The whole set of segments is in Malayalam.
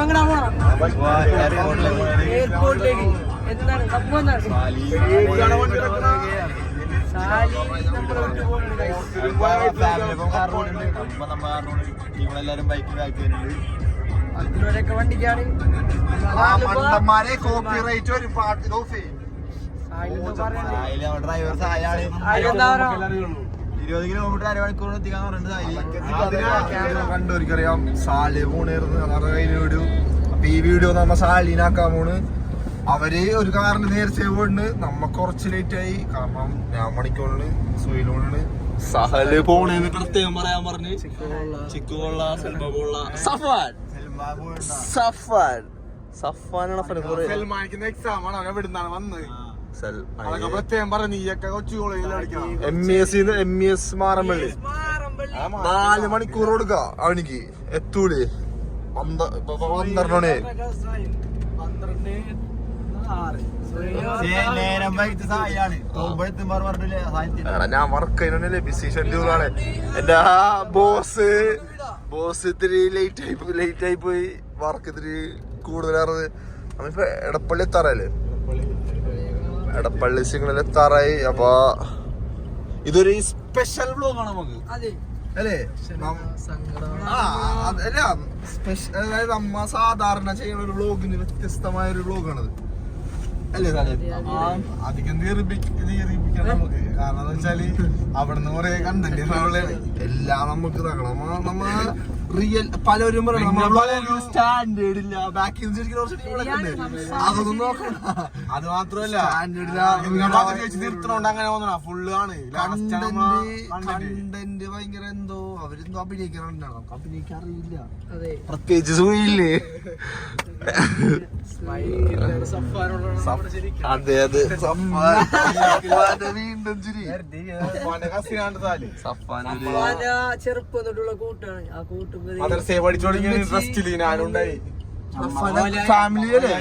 നമ്മങ്ങടാ പോണം എയർപോർട്ടിലേക്ക്. എന്താണ് സംഭവം എന്താണ്? എല്ലാരും ബൈക്കിൽ ബാക്കി വരുന്നുണ്ട് അതിലൂടെയൊക്കെ വണ്ടിക്കാണ്. കോപ്പിറൈറ്റ് ഒരു പാട്ട് ഓഫ് ചെയ്യും. ഡ്രൈവർ പറയാ? ഇരുപത് കിലോമീറ്റർ അരമണിക്കൂർ എത്തിക്കാൻ പറഞ്ഞിട്ട് കണ്ടവർക്കറിയാം സാൽ പോണേർന്ന് വീഡിയോ അപ്പൊ ഈ വീഡിയോ നമ്മ സാലിനാക്കാൻ പോണ്. അവർ ഒരു കാറിന് നേരത്തെ പോണ്ട് നമ്മ കുറച്ച് ലേറ്റ് ആയി. കാരണം ഞാൻ മണിക്കൂറിന് സുയിലോണ് സഹൽ പോണേന്ന് പ്രത്യേകം പറയാൻ പറഞ്ഞു. ചിക്കു കൊള്ള സെൽമ കൊള്ള സഫാൻ സഫാൻ സഫാനാണ് എക്സാം ആണ് അവനെ വിടുന്നാണ് വന്നത്? M E S M E S Marampally. നാല് മണിക്കൂർ കൊടുക്ക അവനിക്ക്. എത്തൂലേ. പന്ത്രണ്ട് മണി ഞാൻ വർക്ക് ചെയ്യുന്നല്ലേ ബിസി ഷെഡ്യൂളാണ് എന്റെ ആ ബോസ് ബോസ് ഇത്തിരി ലേറ്റ് ആയി പോയി ലേറ്റ് ആയി പോയി. വർക്ക് ഇത്തിരി കൂടുതലാറ് നമ്മിപ്പോ എടപ്പള്ളി എത്താറല്ലേ എടപ്പള്ളി സിഗ്നൽ തറയി അപ്പൊ ഇതൊരു സ്പെഷ്യൽ വ്ലോഗാണ് നമുക്ക്. അല്ലേ? സ്പെഷ്യൽ അതായത് നമ്മ സാധാരണ ചെയ്യുന്ന ഒരു വ്ലോഗിന് വ്യത്യസ്തമായ ഒരു വ്ലോഗാണത് അല്ലേ അധികം ദീർഘിപ്പിക്കാൻ നമുക്ക്. കാരണം എന്താ വെച്ചാൽ അവിടുന്ന് കൊറേ കണ്ടന്റ് എല്ലാം നമുക്ക് തകണം നമ്മ നമ്മ റിയൽ പലരും സ്റ്റാൻഡേർഡ് ഇല്ല. ബാക്കി അതൊന്നും നോക്കണം അത് മാത്രമല്ല സ്റ്റാൻഡേർഡ് വെച്ച് നിർത്തണോണ്ട് അങ്ങനെ തോന്നണ ഫുള്ള് ആണ്. ലാസ്റ്റ് കണ്ടന്റ് ഭയങ്കര എന്തോ അവരെന്തോ അഭിനയിക്കാറുണ്ട്. നമുക്ക് അതെ. പ്രത്യേകിച്ച് സുഖയില്ലേ അതെ അതെ. വീണ്ടും ചിരി. ചെറുപ്പം തൊട്ടുള്ള കൂട്ടാണ്. ആ കൂട്ടുമ്പോ മദർസേ തുടങ്ങിയ ഇൻട്രസ്റ്റ് ഇല്ല? ഞാനുണ്ടായി. ഫാമിലി അല്ലേ?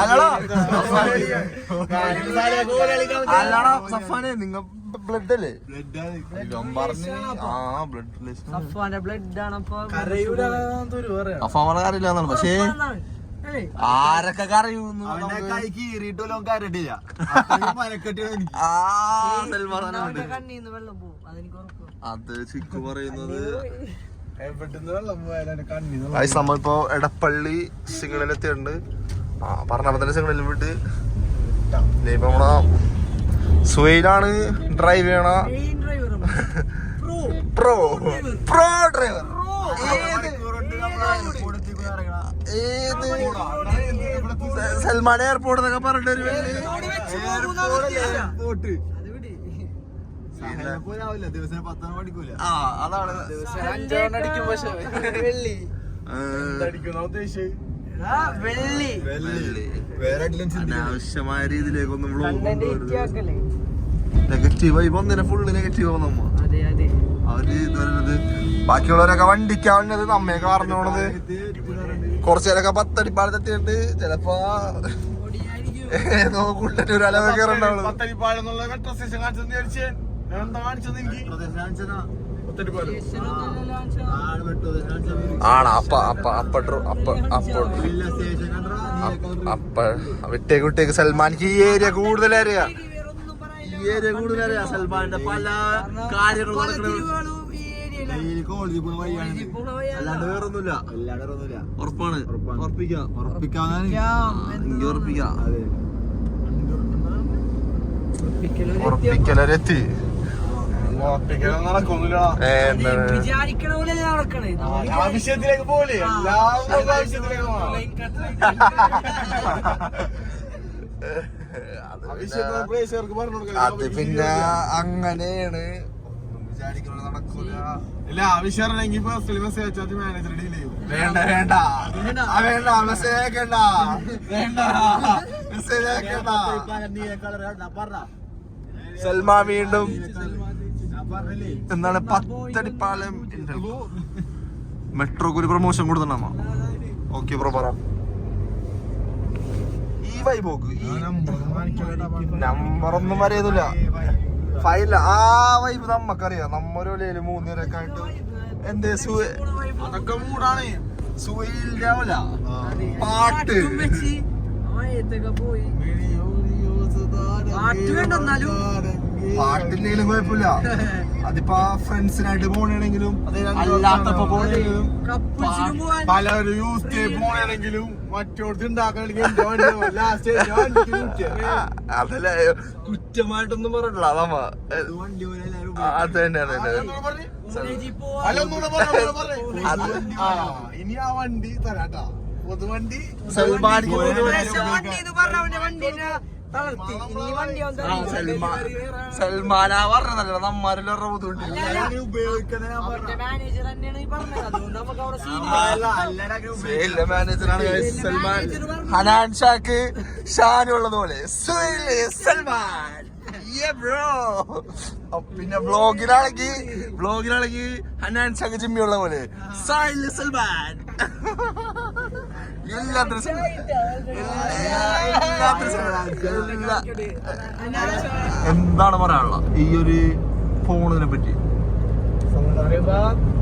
അല്ലടാ. അല്ലടാ സഫാനെ നിങ്ങ ബ്ലഡ് അല്ലേ? ഇവൻ പറഞ്ഞ് ആ ബ്ലഡ് സഫാന്റെ ബ്ലഡ് ആണ്. അപ്പൊ. അഫാൻ പറഞ്ഞ അറിയില്ല എന്നാണ്. പക്ഷേ ആരൊക്കെ കറിയൂന്ന് അത് ചിക്കു പറയുന്നത് എവിടുന്ന് വെള്ളം പോയാലും കണ്ണി ആയി നമ്മ ഇപ്പൊ എടപ്പള്ളി സിഗ്നൽ എത്തിയിട്ടുണ്ട്. ആ പറഞ്ഞപ്പോ തന്നെ സിഗ്നലിൽ വിട്ട്. ഇനിയിപ്പോ നമ്മളെ സുഹൈലാണ് ഡ്രൈവ് ചെയ്യണ. പ്രോ പ്രോ ഡ്രൈവർ ഏത്? സൽമാൻ എയർപോർട്ട് എന്നൊക്കെ പറഞ്ഞിട്ട് ഒരു ആ അതാണ്. വെള്ളി. അടിക്കുന്ന ഉദ്ദേശിച്ച്? എടാ, വെള്ളി. വേറെ അനാവശ്യമായ രീതിയിലേക്കൊന്നും നെഗറ്റീവ് ആയി വന്നില്ല ഫുള്ള് നെഗറ്റീവ് നമ്മ. അതെ അതെ. അവർ ഇത് പറയുന്നത് ബാക്കിയുള്ളവരൊക്കെ വണ്ടിക്കാവുന്നത് നമ്മയൊക്കെ അറിഞ്ഞോണത് കുറച്ചേരൊക്കെ പത്തടിപ്പാലത്തെത്തിയിട്ട് ചിലപ്പോ ഏതോ കുട്ടന്റെ ഒരു ആണോ അപ്പ അപ്പ അപ്പ അപ്പ അപ്പ അപ്പ വിട്ടേക്ക് വിട്ടേക്ക് സൽമാൻക്ക് ഈ ഏരിയ കൂടുതൽ അറിയാം ഈ ഏരിയ കൂടുതൽ അറിയാം സൽമാന്റെ പല കാര്യങ്ങളും നടക്കുന്നത് അല്ലാണ്ട് വേറൊന്നുമില്ല. ഉറപ്പാണ്. ഉറപ്പിക്കാം. യാം, എനിക്ക് ഉറപ്പിക്കാം. ഉറപ്പിക്കലൊരു ഉറപ്പിക്കലരെത്തി ആവശ്യത്തിലേക്ക് പോലെ ആവശ്യത്തിലേക്ക്. അത് പിന്നെ- പ്രേക്ഷകർക്ക് പറഞ്ഞു കൊടുക്കാം. അത് പിന്നെ അങ്ങനെയാണ്. ഇല്ല ആവശ്യമാണെങ്കിൽ മാനേജർ ഡീൽ ചെയ്യും. വേണ്ട വേണ്ട. ആ, വേണ്ട മെസ്സേജ് അയക്കണ്ട. വേണ്ട. മെസ്സേജ് അയക്കണ്ട. സൽമാ വീണ്ടും എന്താണ് പത്തടിപ്പാലം മെട്രോക്ക് ഒരു പ്രൊമോഷൻ കൊടുത്തണ്ണ ഓക്കെ ബ്രോ പറ. ഈ വൈബോക്ക് ഈ നമ്പർ ഒന്നും വരെയൊന്നുമില്ല ഫൈല ആ വൈബ് നമ്മക്കറിയാം. നമ്മൊരു മൂന്നേരൊക്കെ ആയിട്ട് എന്തേ സു അതൊക്കെ മൂടാണ്. സുഹൈലിന്റെ പാട്ട്. പോയി. പാട്ട് വേണ്ട എന്നാലും. പാട്ടില്ലെങ്കിലും കുഴപ്പമില്ല. അതിപ്പോ ഫ്രണ്ട്സിനായിട്ട് പോണെങ്കിലും അല്ലാത്തപ്പോ പോണെങ്കിലും പലരും യൂസ് ടേപ്പ് പോണെങ്കിലും മറ്റോടത്ത്. അതല്ല കുറ്റമായിട്ടൊന്നും പറഞ്ഞില്ല അതമ്മ അത് തന്നെ തന്നെ. ഇനി ആ വണ്ടി തരാട്ടാ. പൊതുവണ്ടി. വണ്ടി സൽമാനാ പറഞ്ഞതല്ല? നമ്മാരെല്ലാം ബുദ്ധിമുട്ട് മാനേജറാണ് സൽമാൻ ഹനാൻ ഷാക്ക് ഷാൻ പോലെ. സൽമാൻ. പിന്നെ ബ്ലോഗിലാണെങ്കിൽ ബ്ലോഗിലാണെങ്കിൽ ഹനാൻ ഷാക്ക് ജിമ്മി ഉള്ള പോലെ സൽമാൻ. എന്താണ് പറയാനുള്ള? ഈ ഒരു ഫോണിനെ പറ്റി.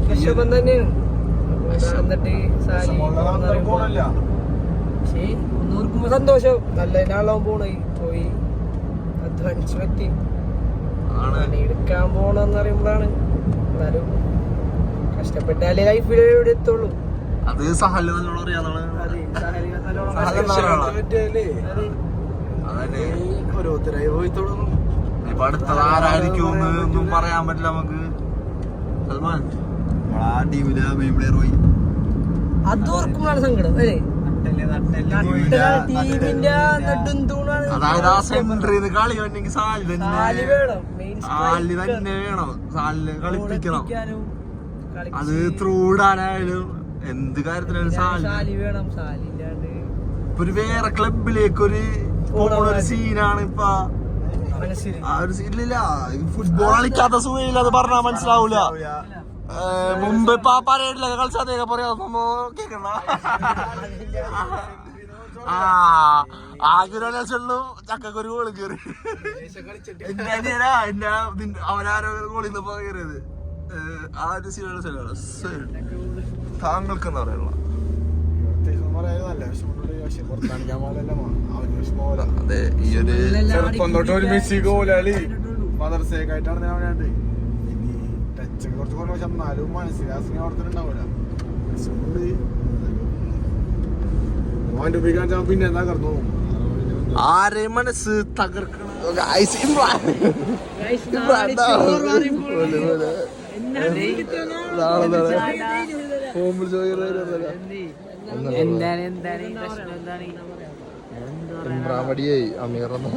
വിഷമം തന്നെയാണ്. എന്നിട്ട് പക്ഷേ ഒന്ന് ഓർക്കുമ്പോ സന്തോഷം നല്ലതിനാളോ പോണേ പോയി അധ്വാനിച്ചു പറ്റി. ആണ്. പണിയെടുക്കാൻ പോണെന്ന് പറയുമ്പോഴാണ്. എന്നാലും കഷ്ടപ്പെട്ടാലേ ലൈഫിൽ എവിടെ എത്തുള്ളൂ അത് സഹൽ നല്ലോണം അറിയാന്നാണ് അതെ സാലി നല്ലോണം സഹൽ നല്ലോണം പറ്റിയല്ലേ അതെ. അതന്നെ ഓരോരുത്തരായി പോയി തുടങ്ങും ഇപ്പൊ അടുത്തത് ആരായിരിക്കും ഒന്നും പറയാൻ പറ്റില്ല നമുക്ക്. സൽമാൻ. ടീമിലെ മെയിൻ പ്ലെയർ പോയി. അത് ഓർക്കുമ്പോഴാണ് സങ്കടം അല്ലേ? അതായത് ആ നിന്ന് കളി വേണമെങ്കിൽ സാലി തന്നെ വേണം മെയിൻ സാലി തന്നെ വേണം. സാലിനെ കളിപ്പിക്കണം. അത് ത്രൂടാനായാലും എന്ത് കാര്യത്തിനായാലും സാലി വേണം സാലി ഇല്ലാണ്ട്. ഇപ്പൊ ഒരു വേറെ ക്ലബിലേക്ക് ഒരു പോണ ഒരു സീനാണ് ഇപ്പൊ ആ ഒരു സീനില്ല ഇല്ലില്ല ഫുട്ബോൾ കളിക്കാത്ത സുഖയില്ല അത് പറഞ്ഞാൽ മനസ്സിലാവൂല. മുമ്പ് ഇപ്പൊ ആ പരേഡിലൊക്കെ കളിച്ചാൽ പറയാ. സംഭവം കേക്കണ്ട? ആ ആഗ്രഹം ചക്കക്കൊരു ഗോൾ കയറി എന്റെ എന്റെ അവനാരോ ഗോളിന്ന് നിന്ന് കയറിയത് ആ ഒരു സീനാണ് താങ്കൾക്ക് എന്താ പറയാനുള്ള അതെ ഈ ഒരു ചെറുപ്പം തൊട്ട് ഒരു മെസ്സി ഗോലാളി മദർസയൊക്കെ ആയിട്ടാണ് ഞാൻ പറയാണ്ട്. ഇനി ടച്ച് കുറച്ച് കുറവ് പക്ഷെ എന്നാലും മനസ്സിലാസിനെ ഓർത്തിട്ടുണ്ടാവില്ല അവന്റെ ഉപയോഗിക്കാൻ പിന്നെ എന്താ കറന്നു ആരെ മനസ്സ് തകർക്കണം? ഇമ്രാൻ. മടിയായി അമീർ എന്ന്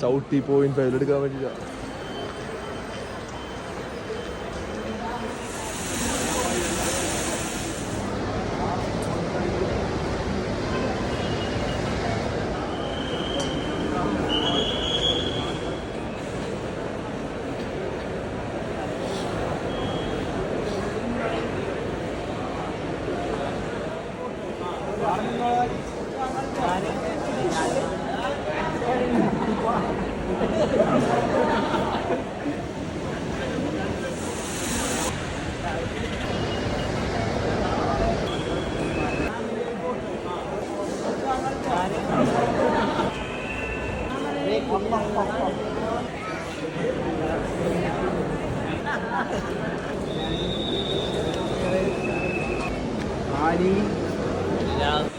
ചവിട്ടി പോയിന്റ് ഫയൽ എടുക്കാൻ പറ്റില്ല ആലി Yeah.